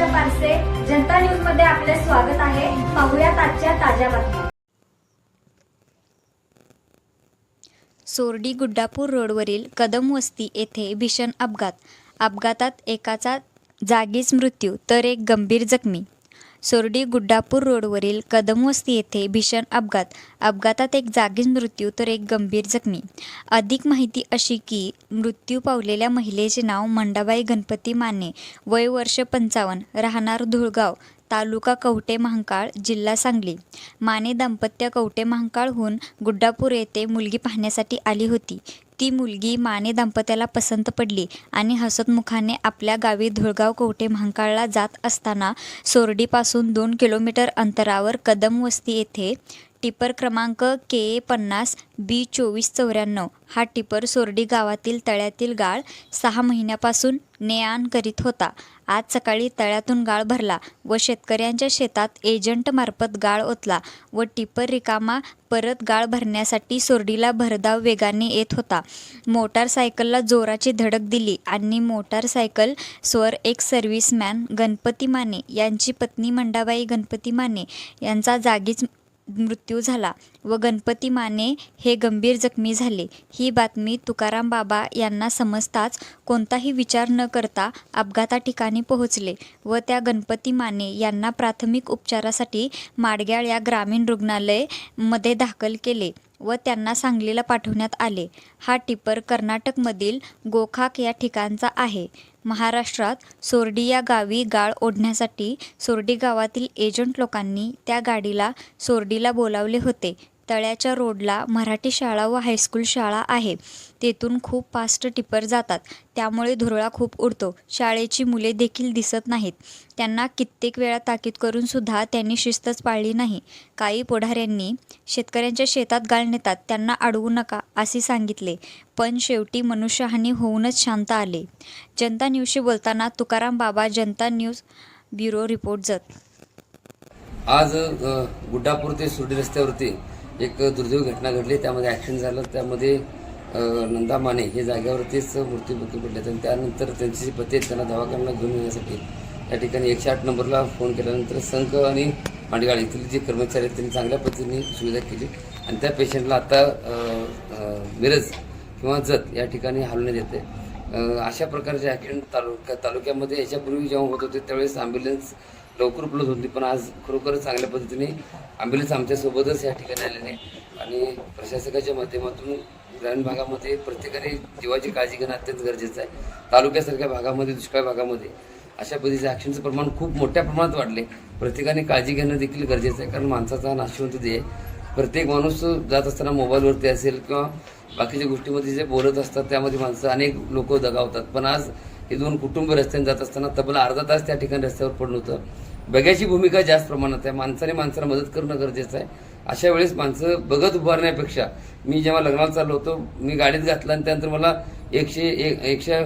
आरसे जनता न्यूजमध्ये आपले स्वागत आहे. पाहुयात आजच्या ताज्या बातम्या. सोरडी गुड्डापूर रोडवरील कदम वस्ती येथे भीषण अपघात. अपघातात एकाचा जागीच मृत्यू तर एक गंभीर जखमी. सोरडी गुड्डापूर रोडवरील कदमवस्ती येथे भीषण अपघात. अपघातात एक जागीच मृत्यू तर एक गंभीर जखमी. अधिक माहिती अशी की मृत्यू पावलेल्या महिलेचे नाव मंडाबाई गणपती माने. वय वर्ष पंचावन्न. राहणार धुळगाव तालुका कवटे महांकाळ जिल्हा सांगली. माने दाम्पत्य कवटे महांकाळहून गुड्डापूर येथे मुलगी पाहण्यासाठी आली होती. ती मुलगी माने दाम्पत्याला पसंत पडली आणि हसतमुखाने आपल्या गावी धुळगाव कोठे महांकाळला जात असताना सोरडीपासून दोन किलोमीटर अंतरावर कदम वस्ती येथे टिपर क्रमांक के ए पन्नास बी चोवीस चौऱ्याण्णव. हा टिपर सोरडी गावातील तळ्यातील गाळ सहा महिन्यापासून ने आण करीत होता. आज सकाळी तळ्यातून गाळ भरला व शेतकऱ्यांच्या शेतात एजंटमार्फत गाळ ओतला व टिपर रिकामा परत गाळ भरण्यासाठी सोरडीला भरधाव वेगाने येत होता. मोटारसायकलला जोराची धडक दिली आणि मोटारसायकल स्वर एक सर्व्हिसमॅन गणपती माने यांची पत्नी मंडाबाई गणपती माने यांचा जागीच मृत्यू झाला व गणपती माने हे गंभीर जखमी झाले. ही बातमी तुकाराम बाबा यांना समजताच कोणताही विचार न करता अपघाता ठिकाणी पोहोचले व त्या गणपती माने यांना प्राथमिक उपचारासाठी माडग्याळ या ग्रामीण रुग्णालयमध्ये दाखल केले. व त्यांना सांगलीला पाठवण्यात आले. हा टिपर कर्नाटकमधील गोखाक या ठिकाणचा आहे. महाराष्ट्रात सोर्डी या गावी गाळ ओढण्यासाठी सोर्डी गावातील एजंट लोकांनी त्या गाडीला सोर्डीला बोलावले होते. तळ्याच्या रोडला मराठी शाळा व हायस्कूल शाळा आहे. तेथून खूप फास्ट टिपर जातात. त्यामुळे धुरळा खूप उडतो. शाळेची मुले देखील दिसत नाहीत. त्यांना कित्येक वेळा ताकीद करूनसुद्धा त्यांनी शिस्तच पाळली नाही. काही पुढाऱ्यांनी शेतकऱ्यांच्या शेतात गाळ नेतात. त्यांना अडवू नका असे सांगितले. पण शेवटी मनुष्यहानी होऊनच शांत आले. जनता न्यूजशी बोलताना Tukaram Baba Janata News Bureau report Jat. आज गुड्डापूर ते सुर्डी रस्त्यावरती एक दुर्दैवी घटना घडली त्यामध्ये ॲक्सिडेंट झालं त्यामध्ये नंदा माने हे जागेवरतीच मृत्यूमुखी पडले आणि त्यानंतर त्यांची जी पती त्यांना दवाखान्याला घेऊन येण्यासाठी त्या ठिकाणी एकशे आठ नंबरला फोन केल्यानंतर संघ आणि मांडगाळ येथील जे कर्मचारी आहेत त्यांनी चांगल्या पद्धतीने सुविधा केली आणि त्या पेशंटला आता मिरज किंवा जत या ठिकाणी हलवण्यात येते. आहे अशा प्रकारचे ॲक्सिडेंट तालुक्या तालुक्यामध्ये याच्यापूर्वी जेव्हा होत होते त्यावेळेस ॲम्ब्युलन्स लवकर उपलब्ध होती. पण आज खरोखरच चांगल्या पद्धतीने ॲम्ब्युलन्स आमच्यासोबतच या ठिकाणी आलेले आणि प्रशासकाच्या माध्यमातून ग्रामीण भागामध्ये प्रत्येकाने जीवाची काळजी घेणं अत्यंत गरजेचं आहे. तालुक्यासारख्या भागामध्ये दुष्काळ भागामध्ये अशा पद्धतीचे ॲक्शनचं प्रमाण खूप मोठ्या प्रमाणात वाढले. प्रत्येकाने काळजी घेणं देखील गरजेचं आहे. कारण माणसाचा हा नाशवंत दे आहे. प्रत्येक माणूस जात असताना मोबाईलवरती असेल किंवा बाकीच्या गोष्टीमध्ये जे बोलत असतात त्यामध्ये माणसं अनेक लोक दगावतात. पण आज हे दोन कुटुंब रस्त्याने जात असताना तब्बल अर्धा तास त्या ठिकाणी रस्त्यावर पडलं होतं. बघ्याची भूमिका जास्त प्रमाणात आहे. माणसाने माणसाला मदत करणं गरजेचं आहे. अशा वेळेस माणसं बघत उभारण्यापेक्षा मी जेव्हा लग्नाला चाललो होतो मी गाडीत घातला आणि त्यानंतर मला एकशे एक एकशे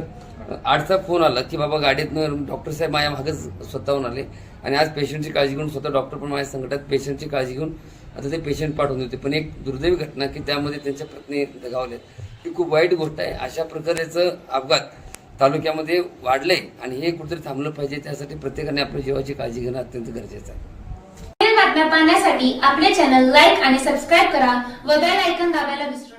आठचा फोन आला की बाबा गाडीतनं डॉक्टर साहेब माझ्या मागच स्वतःहून आले. आणि आज पेशंटची काळजी घेऊन स्वतः डॉक्टर पण माझ्या संकटात पेशंटची काळजी घेऊन आता ते पेशंट पाठवून होते पण एक दुर्दैवी घटना की त्यामध्ये त्यांच्या पत्नी दगावले. ही खूप वाईट गोष्ट आहे. अशा प्रकारचं अपघात तालुक्यामध्ये वाढले आणि हे कुठेतरी थांबलं पाहिजे. त्यासाठी प्रत्येकाने आपल्या जीवाची काळजी घेणं अत्यंत गरजेचं आहे. बातम्या पाहण्यासाठी आपले चॅनल लाईक आणि सबस्क्राईब करा व बेल ऐकन दाबायला विसरू